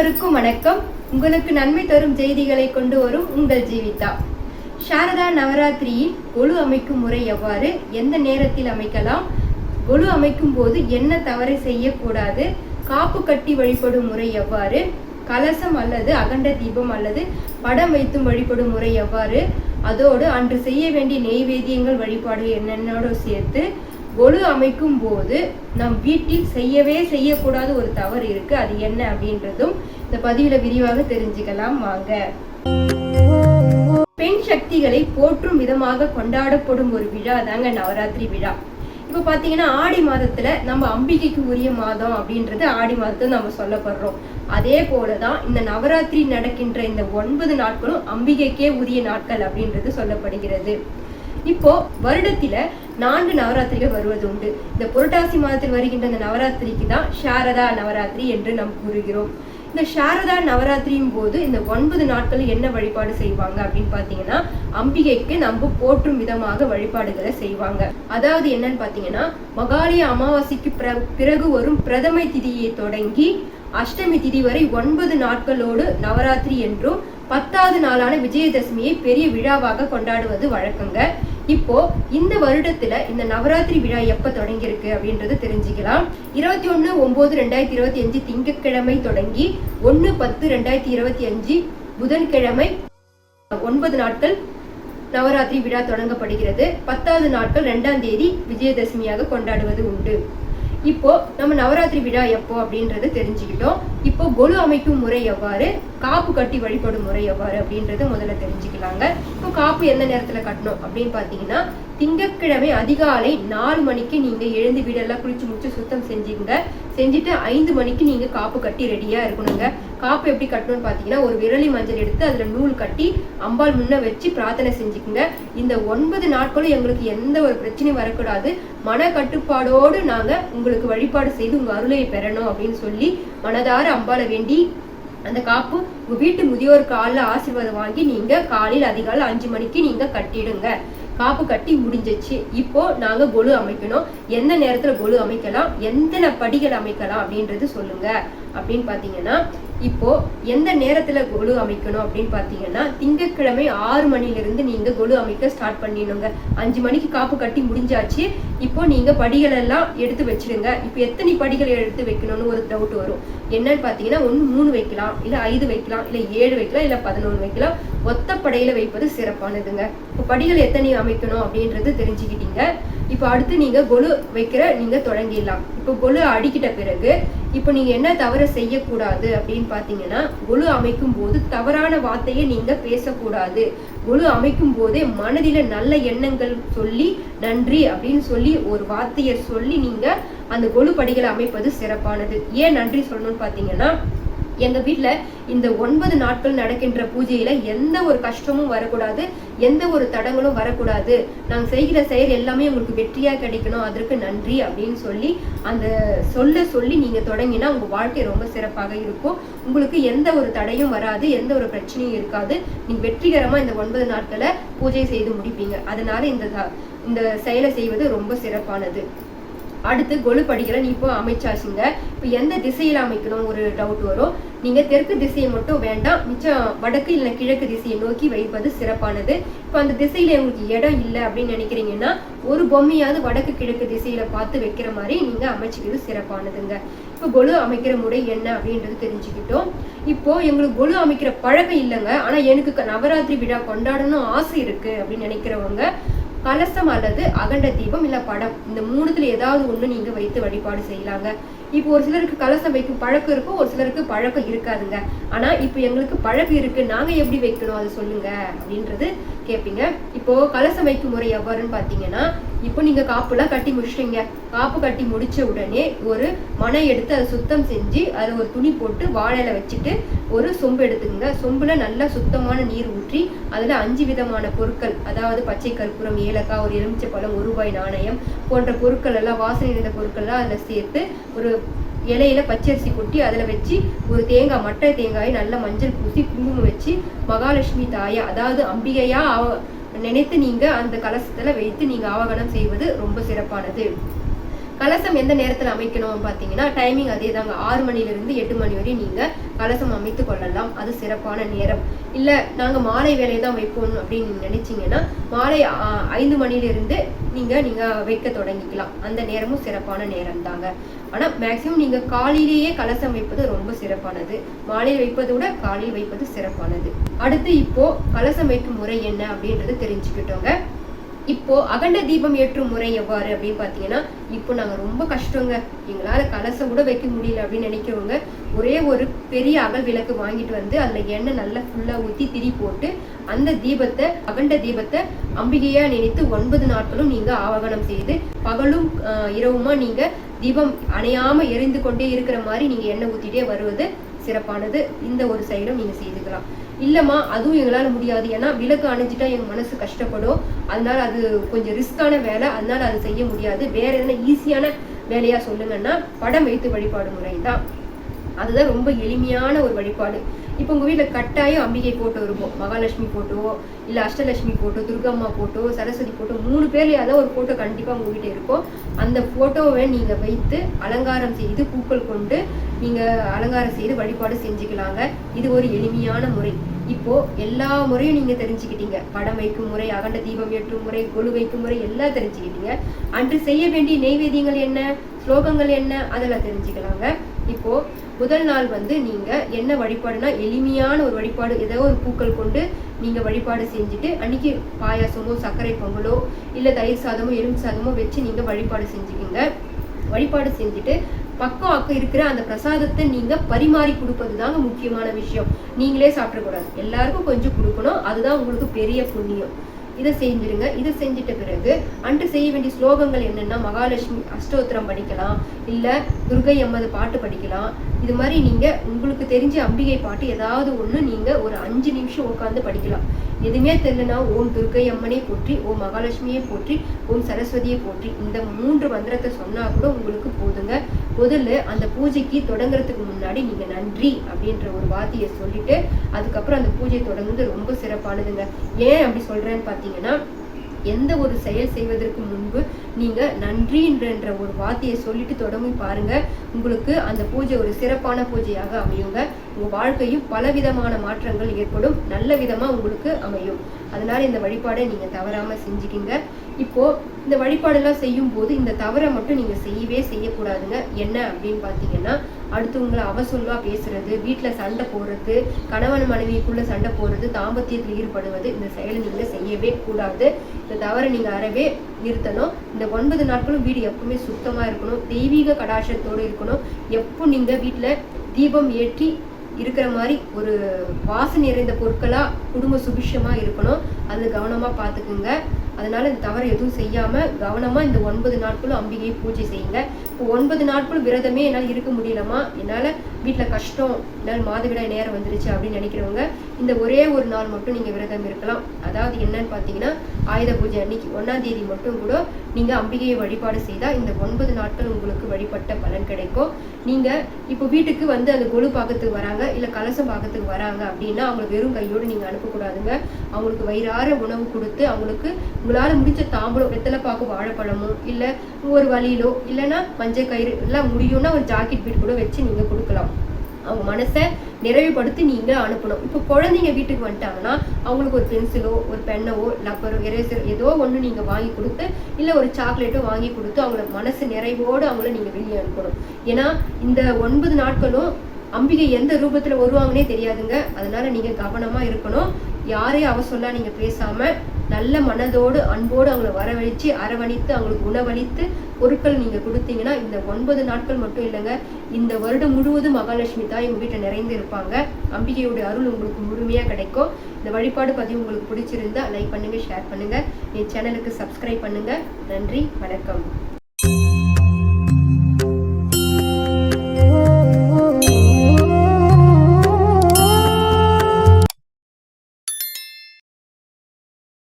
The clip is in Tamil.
அனைவருக்கும் வணக்கம். உங்களுக்கு நன்மை தரும் செய்திகளை கொண்டு வரும் உங்கள் ஜீவிதா. சாரதா நவராத்திரியில் கொலு அமைக்கும் முறை எவ்வாறு எந்த நேரத்தில் அமைக்கலாம் கொலு அமைக்கும் போது என்ன தவறை செய்யக்கூடாது காப்பு கட்டி வழிபடும் முறை எவ்வாறு கலசம் அல்லது அகண்ட தீபம் அல்லது படம் வைத்தும் வழிபடும் முறை எவ்வாறு அதோடு அன்று செய்ய வேண்டிய நெய்வேதியங்கள் வழிபாடு என்னென்னோட சேர்த்து கொலு அமைக்கும் போது நம் வீட்டில் செய்யவே செய்யக்கூடாத ஒரு தவறு இருக்கு. அது என்ன அப்படின்றதும் இந்த பதிவுல விரிவாக தெரிஞ்சுக்கலாம் வாங்க. பெண் சக்திகளை போற்றும் விதமாக கொண்டாடப்படும் ஒரு விழா தாங்க நவராத்திரி விழா. இப்போ பார்த்தீங்கன்னா ஆடி மாதத்துல நம்ம அம்பிகைக்கு உரிய மாதம் அப்படின்றது ஆடி மாதத்தை நம்ம சொல்லப்படுறோம். அதே போலதான் இந்த நவராத்திரி நடக்கின்ற இந்த ஒன்பது நாட்களும் அம்பிகைக்கே உரிய நாட்கள் அப்படின்றது சொல்லப்படுகிறது. இப்போ வருடத்தில நான்கு நவராத்திரிகள் வருவது உண்டு. இந்த புரட்டாசி மாதத்தில் வருகின்ற இந்த நவராத்திரிக்கு தான் சாரதா நவராத்திரி என்று நாம் கூறுகிறோம். இந்த சாரதா நவராத்திரியும் போது இந்த ஒன்பது நாட்கள் என்ன வழிபாடு செய்வாங்க அப்படின்னு பாத்தீங்கன்னா அம்பிகைக்கு நம்ம போற்றும் விதமாக வழிபாடுகளை செய்வாங்க. அதாவது என்னன்னு பாத்தீங்கன்னா மகாலய அமாவாசைக்கு பிற- பிறகு வரும் பிரதமை திதியை தொடங்கி அஷ்டமி திதி வரை ஒன்பது நாட்களோடு நவராத்திரி என்றும் பத்தாவது நாளான விஜயதசமியை பெரிய விழாவாக கொண்டாடுவது வழக்கங்க. இப்போ இந்த வருடத்துல இந்த நவராத்திரி விழா எப்ப தொடங்கியிருக்கு அப்படின்றது தெரிஞ்சுக்கலாம். இருபத்தி ஒன்னு ஒன்பது ரெண்டாயிரத்தி இருபத்தி அஞ்சு திங்கட்கிழமை தொடங்கி ஒன்னு பத்து ரெண்டாயிரத்தி இருபத்தி அஞ்சு புதன்கிழமை ஒன்பது நாட்கள் நவராத்திரி விழா தொடங்கப்படுகிறது. பத்தாவது நாட்கள் ரெண்டாம் தேதி விஜயதசமியாக கொண்டாடுவது உண்டு. இப்போ நம்ம நவராத்திரி விழா எப்போ அப்படின்றது தெரிஞ்சுக்கிட்டோம். இப்போ கொலு அமைக்கும் முறை எவ்வாறு? காப்பு கட்டி வழிபடும் முறை எவ்வாறு அப்படின்றத முதல்ல தெரிஞ்சுக்கலாங்க. இப்போ காப்பு எந்த நேரத்துல கட்டணும் அப்படின்னு பாத்தீங்கன்னா திங்கட்கிழமை அதிகாலை நாலு மணிக்கு நீங்க எழுந்து வீடெல்லாம் குளிச்சு முடிச்சு சுத்தம் செஞ்சுங்க. செஞ்சுட்டு ஐந்து மணிக்கு நீங்க காப்பு கட்டி ரெடியா இருக்கணுங்க. காப்பு எப்படி கட்டணும்னு பாத்தீங்கன்னா ஒரு விரலி மஞ்சள் எடுத்து அதுல நூல் கட்டி அம்பாள் முன்ன வச்சு பிரார்த்தனை செஞ்சுக்குங்க. இந்த ஒன்பது நாட்களும் எங்களுக்கு எந்த ஒரு பிரச்சனையும் வரக்கூடாது. மன கட்டுப்பாடோடு நாங்க உங்களுக்கு வழிபாடு செய்து உங்க அருளை பெறணும் அப்படின்னு சொல்லி மனதார அம்பாளை வேண்டி அந்த காப்பு உங்க வீட்டு முதியோர் காலில் ஆசீர்வாதம் வாங்கி நீங்க காலையில் அதிகாலை அஞ்சு மணிக்கு நீங்க கட்டிடுங்க. காப்பு கட்டி முடிஞ்சிச்சு. இப்போ நாங்க கொலு அமைக்கணும். எந்த நேரத்துல கொலு அமைக்கலாம்? எந்த படிகள் அமைக்கலாம் அப்படின்றது சொல்லுங்க. அப்படின்னு பாத்தீங்கன்னா இப்போ எந்த நேரத்துல கொலு அமைக்கணும் அப்படின்னு பாத்தீங்கன்னா திங்கட்கிழமை ஆறு மணில இருந்து நீங்க கொலு அமைக்க ஸ்டார்ட் பண்ணிடணுங்க. அஞ்சு மணிக்கு காப்பு கட்டி முடிஞ்சாச்சு. இப்போ நீங்க படிகள் எல்லாம் எடுத்து வச்சிருங்க இப்போ எத்தனை படிகள் எடுத்து வைக்கணும்னு ஒரு டவுட் வரும். என்னன்னு பாத்தீங்கன்னா ஒன்னு மூணு வைக்கலாம் இல்ல ஐந்து வைக்கலாம் இல்ல ஏழு வைக்கலாம் இல்ல பதினொன்று வைக்கலாம். ஒத்த படையில வைப்பது சிறப்பானதுங்க. இப்போ படிகள் எத்தனை அமைக்கணும் அப்படின்றது தெரிஞ்சுக்கிட்டீங்க. இப்போ அடுத்து நீங்க கொலு வைக்கிற நீங்க தொடங்கிடலாம். இப்போ கொலு அடிக்கிட்ட பிறகு இப்போ நீங்க என்ன தவற செய்யக்கூடாது அப்படின்னு பாத்தீங்கன்னா கொலு அமைக்கும் போது தவறான வார்த்தையை நீங்க பேசக்கூடாது. கொலு அமைக்கும் போதே மனதில நல்ல எண்ணங்கள் சொல்லி நன்றி அப்படின்னு சொல்லி ஒரு வார்த்தையை சொல்லி நீங்க அந்த கொலு படிகளை அமைப்பது சிறப்பானது. ஏன் நன்றி சொல்லணும்னு பாத்தீங்கன்னா எங்க வீட்டில் இந்த ஒன்பது நாட்கள் நடக்கின்ற பூஜையில எந்த ஒரு கஷ்டமும் வரக்கூடாது எந்த ஒரு தடங்களும் வரக்கூடாது. நாங்க செய்கிற செயல் எல்லாமே உங்களுக்கு வெற்றியா கிடைக்கணும் அதற்கு நன்றி அப்படின்னு சொல்லி அந்த சொல்ல சொல்லி நீங்க தொடங்கினா உங்க வாழ்க்கை ரொம்ப சிறப்பாக இருக்கும். உங்களுக்கு எந்த ஒரு தடையும் வராது எந்த ஒரு பிரச்சனையும் இருக்காது. நீங்க வெற்றிகரமா இந்த ஒன்பது நாட்களை பூஜை செய்து முடிப்பீங்க. அதனால இந்த த- இந்த செயலை செய்வது ரொம்ப சிறப்பானது. அடுத்து கொலு படிகளை நீ இப்போ அமைச்சாச்சுங்க. இப்போ எந்த திசையில் அமைக்கணும் ஒரு டவுட் வரும். நீங்கள் தெற்கு திசையை மட்டும் வேண்டாம். மிச்சம் வடக்கு இல்லை கிழக்கு திசையை நோக்கி வைப்பது சிறப்பானது. இப்போ அந்த திசையில் உங்களுக்கு இடம் இல்லை அப்படின்னு நினைக்கிறீங்கன்னா ஒரு பொம்மையாவது வடக்கு கிழக்கு திசையில பார்த்து வைக்கிற மாதிரி நீங்கள் அமைச்சிக்கிறது சிறப்பானதுங்க. இப்போ கொலு அமைக்கிற முறை என்ன அப்படின்றது தெரிஞ்சுக்கிட்டோம். இப்போ எங்களுக்கு கொலு அமைக்கிற பழக்கம் இல்லைங்க. ஆனால் எனக்கு க- நவராத்திரி விழா கொண்டாடணும் ஆசை இருக்கு அப்படின்னு நினைக்கிறவங்க கலசம் அல்லது அகண்ட தீபம் இல்ல படம். இந்த மூணுத்துல ஏதாவது ஒண்ணு நீங்க வைத்து வழிபாடு செய்யலாங்க. இப்போ ஒரு சிலருக்கு கலசம் வைக்கும் பழக்கம் இருக்கும் ஒரு சிலருக்கு பழக்கம் இருக்காதுங்க. ஆனா இப்போ எங்களுக்கு பழக்கம் இருக்கு நாங்க எப்படி வைக்கணும் அதை சொல்லுங்க அப்படின்றது கேட்பீங்க இப்போ கலசம் வைக்கும் முறை எவ்வாறுன்னு பாத்தீங்கன்னா இப்போ நீங்கள் காப்புலாம் கட்டி முடிச்சிட்டீங்க. காப்பு கட்டி முடிச்ச உடனே ஒரு மனை எடுத்து அதை சுத்தம் செஞ்சு அதை ஒரு துணி போட்டு வாழையில வச்சுட்டு ஒரு சொம்பு எடுத்துக்கோங்க. சொம்பில் நல்லா சுத்தமான நீர் ஊற்றி அதில் அஞ்சு விதமான பொருட்கள் அதாவது பச்சை கற்பூரம் ஏலக்காய் ஒரு எலுமிச்சை பழம் ஒரு ரூபாய் நாணயம் போன்ற பொருட்கள் எல்லாம் வாசனை நிறைந்த பொருட்கள்லாம் அதில் சேர்த்து ஒரு இலையில பச்சரிசி கொட்டி அதில் வச்சு ஒரு தேங்காய் மட்டை தேங்காயை நல்லா மஞ்சள் பூசி குங்குமம் வச்சு மகாலட்சுமி தாயா அதாவது அம்பிகையா நினைத்து நீங்க அந்த கலசத்துல வைத்து நீங்க ஆவகனம் செய்வது ரொம்ப சிறப்பானது. கலசம் எந்த நேரத்தில் அமைக்கணும் பார்த்தீங்கன்னா டைமிங் அதே தாங்க. ஆறு மணிலிருந்து எட்டு மணி வரை நீங்கள் கலசம் அமைத்து கொள்ளலாம். அது சிறப்பான நேரம். இல்லை நாங்கள் மாலை வேலையை தான் வைப்போம் அப்படின்னு நீங்க மாலை ஐந்து மணில நீங்கள் நீங்கள் வைக்க தொடங்கிக்கலாம். அந்த நேரமும் சிறப்பான நேரம் தாங்க. ஆனால் மேக்சிமம் நீங்கள் காலையிலேயே கலசம் வைப்பது ரொம்ப சிறப்பானது. மாலையில் வைப்பதை விட காலையில் வைப்பது சிறப்பானது. அடுத்து இப்போது கலசம் வைக்கும் முறை என்ன அப்படின்றது தெரிஞ்சுக்கிட்டோங்க. இப்போ அகண்ட தீபம் ஏற்றும் முறை எவ்வாறு அப்படின்னு பார்த்தீங்கன்னா இப்போ நாங்க ரொம்ப கஷ்டங்க. எங்களால கலசம் கூட வைக்க முடியல அப்படின்னு நினைக்கிறவங்க ஒரே ஒரு பெரிய அகல் விளக்கு வாங்கிட்டு வந்து அதுல எண்ணெய் நல்லா ஃபுல்லா ஊத்தி திரி போட்டு அந்த தீபத்தை அகண்ட தீபத்தை அம்பிகையா நினைத்து ஒன்பது நாட்களும் நீங்க ஆவாகனம் செய்து பகலும் இரவுமா நீங்க தீபம் அணையாம எரிந்து கொண்டே இருக்கிற மாதிரி நீங்க எண்ணெய் ஊத்திட்டே வருவது சிறப்பானது. இந்த ஒரு செயலும் நீங்க செய்துக்கலாம். இல்லைம்மா அதுவும் எங்களால் முடியாது. ஏன்னா விளக்கு அணைஞ்சிட்டா எங்கள் மனசு கஷ்டப்படும். அதனால அது கொஞ்சம் ரிஸ்கான வேலை. அதனால அது செய்ய முடியாது. வேற என்ன ஈஸியான வேலையா சொல்லுங்கன்னா படம் வைத்து வழிபாடு முறை தான். அதுதான் ரொம்ப எளிமையான ஒரு வழிபாடு. இப்போ உங்கள் வீட்டில் கட்டாயம் அம்பிகை போட்டோ இருக்கும். மகாலட்சுமி போட்டோ இல்லை Ashtalakshmi photo Durgamma photo Saraswati photo மூணு பேர்ல ஏதாவது ஒரு ஃபோட்டோ கண்டிப்பாக உங்கள் வீட்டுல இருக்கும். அந்த ஃபோட்டோவை நீங்கள் வைத்து அலங்காரம் செய்து பூக்கள் கொண்டு நீங்கள் அலங்காரம் செய்து வழிபாடு செஞ்சுக்கலாங்க. இது ஒரு எளிமையான முறை. இப்போ எல்லா முறையும் நீங்க தெரிஞ்சுக்கிட்டீங்க. படம் வைக்கும் முறை அகண்ட தீபம் ஏற்றும் முறை கொலு வைக்கும் முறை எல்லாம் தெரிஞ்சுக்கிட்டீங்க. அன்று செய்ய வேண்டிய நெய்வேதியங்கள் என்ன ஸ்லோகங்கள் என்ன அதெல்லாம் தெரிஞ்சுக்கலாங்க. இப்போ முதல் நாள் வந்து நீங்கள் என்ன வழிபாடுனா எளிமையான ஒரு வழிபாடு ஏதோ ஒரு பூக்கள் கொண்டு நீங்கள் வழிபாடு செஞ்சுட்டு அன்னைக்கு பாயாசமோ சர்க்கரை பொங்கலோ இல்லை தயிர் சாதமோ எலும்பு சாதமோ வச்சு நீங்கள் வழிபாடு செஞ்சுக்கிங்க. வழிபாடு செஞ்சுட்டு பக்கம் அக்கம் இருக்கிற அந்த பிரசாதத்தை நீங்கள் பரிமாறி கொடுப்பது தாங்க முக்கியமான விஷயம். நீங்களே சாப்பிடக்கூடாது. எல்லாருக்கும் கொஞ்சம் கொடுக்கணும். அதுதான் உங்களுக்கு பெரிய புண்ணியம். இதை செஞ்சிருங்க இதை செஞ்சிட்ட பிறகு அன்று செய்ய வேண்டிய ஸ்லோகங்கள் என்னென்னா மகாலட்சுமி அஷ்டோத்திரம் படிக்கலாம் இல்லை துர்கை அம்மது பாட்டு படிக்கலாம் இது மாதிரி நீங்கள் உங்களுக்கு தெரிஞ்ச அம்பிகை பாட்டு ஏதாவது ஒன்று நீங்கள் ஒரு அஞ்சு நிமிஷம் உட்காந்து படிக்கலாம். எதுவுமே தெரியலனா ஓம் துர்க்கை அம்மனை போற்றி ஓம் மகாலட்சுமியை போற்றி ஓம் சரஸ்வதியை போற்றி. இந்த மூன்று மந்திரத்தை சொன்னால் கூட உங்களுக்கு போதுங்க. முதல்ல அந்த பூஜைக்கு தொடங்குறதுக்கு முன்னாடி நீங்கள் நன்றி அப்படின்ற ஒரு வார்த்தையை சொல்லிட்டு அதுக்கப்புறம் அந்த பூஜை தொடங்குறது ரொம்ப சிறப்பானதுங்க. ஏன் அப்படி சொல்கிறேன்னு பார்த்தீங்கன்னா எந்த ஒரு செயல் செய்வதற்கு முன்பு நீங்க நன்றின்ற ஒரு வார்த்தையை சொல்லிட்டு தொடங்கி பாருங்க. உங்களுக்கு அந்த பூஜை ஒரு சிறப்பான பூஜையாக அமையுங்க. உங்க வாழ்க்கையும் பலவிதமான மாற்றங்கள் ஏற்படும். நல்ல விதமா உங்களுக்கு அமையும். அதனால இந்த வழிபாடை நீங்க தவறாம செஞ்சுக்கிங்க. இப்போ இந்த வழிபாடெல்லாம் செய்யும் போது இந்த தவறை மட்டும் நீங்க செய்யவே செய்யக்கூடாதுங்க. என்ன அப்படின்னு பார்த்தீங்கன்னா அடுத்தவங்களை அவசொல்வா பேசுறது வீட்டுல சண்டை போடுறது கணவன் மனைவிக்குள்ள சண்டை போடுறது தாம்பத்தியத்தில் ஈடுபடுவது இந்த செயலை நீங்க செய்யவே கூடாது. இந்த தவறை நீங்க அறவே நிறுத்தணும். இந்த ஒன்பது நாட்களும் வீடு எப்பவுமே சுத்தமா இருக்கணும். தெய்வீக கடாட்சத்தோடு இருக்கணும். எப்போ நீங்க வீட்டுல தீபம் ஏற்றி இருக்கிற மாதிரி ஒரு வாசனை நிறைந்த பொருட்களா குடும்ப சுபிஷமா இருக்கணும். அது கவனமா பார்த்துக்குங்க. அதனால இந்த தவறு எதுவும் செய்யாம கவனமா இந்த ஒன்பது நாட்களும் அம்பிகையை பூஜை செய்யுங்க. இப்போ ஒன்பது நாட்களும் விரதமே என்னால் இருக்க முடியலமா என்னால வீட்டில் கஷ்டம் என்னால் மாதவிடாய் நேரம் வந்துருச்சு அப்படின்னு நினைக்கிறவங்க இந்த ஒரே ஒரு நாள் மட்டும் நீங்கள் விரதம் இருக்கலாம். அதாவது என்னன்னு பார்த்தீங்கன்னா ஆயுத பூஜை அன்னைக்கு ஒன்றாம் தேதி மட்டும் கூட நீங்கள் அம்பிகையை வழிபாடு செய்தால் இந்த ஒன்பது நாட்கள் உங்களுக்கு வழிபட்ட பலன் கிடைக்கும். நீங்கள் இப்போ வீட்டுக்கு வந்து அந்த கொலு பார்க்கறதுக்கு வராங்க இல்லை கலசம் பார்க்கறதுக்கு வராங்க அப்படின்னா அவங்களுக்கு வெறும் கையோடு நீங்கள் அனுப்பக்கூடாதுங்க. அவங்களுக்கு வயிறார உணவு கொடுத்து அவங்களுக்கு உங்களால் முடிச்ச தாம்பூலம் வெத்தலை வாழைப்பழமோ இல்லை ஒரு வழியிலோ இல்லைன்னா மஞ்சள் கயிறு எல்லாம் முடியும்னா ஒரு ஜாக்கெட் பீட் கூட வச்சு நீங்கள் கொடுக்கலாம். அவங்க மனசை நிறைவுபடுத்தி நீங்கள் அனுப்பணும். இப்போ குழந்தைங்க வீட்டுக்கு வந்துட்டாங்கன்னா அவங்களுக்கு ஒரு பென்சிலோ ஒரு பென்னவோ லப்பரோ எரேசர் ஏதோ ஒன்று நீங்கள் வாங்கி கொடுத்து இல்லை ஒரு சாக்லேட்டோ வாங்கி கொடுத்து அவங்கள மனசு நிறைவோடு அவங்கள நீங்கள் வெளியே அனுப்பணும். ஏன்னா இந்த ஒன்பது நாட்களும் அம்பிகை எந்த ரூபத்தில் வருவாங்கன்னே தெரியாதுங்க. அதனால நீங்கள் கவனமாக இருக்கணும். யாரையும் அவ சொல்லா நீங்கள் பேசாமல் நல்ல மனதோடு அன்போடு அவங்கள வரவழைச்சு அரவணைத்து அவங்களுக்கு உணவளித்து பொருட்கள் நீங்கள் கொடுத்தீங்கன்னா இந்த ஒன்பது நாட்கள் மட்டும் இல்லைங்க இந்த வருடம் முழுவதும் மகாலட்சுமி தாய் உங்கள் வீட்டை நிறைந்து இருப்பாங்க. அம்பிகையுடைய அருள் உங்களுக்கு முழுமையாக கிடைக்கும். இந்த வழிபாடு பதிவு உங்களுக்கு பிடிச்சிருந்தா லைக் பண்ணுங்கள் ஷேர் பண்ணுங்கள் என் சேனலுக்கு சப்ஸ்கிரைப் பண்ணுங்கள் நன்றி வணக்கம்.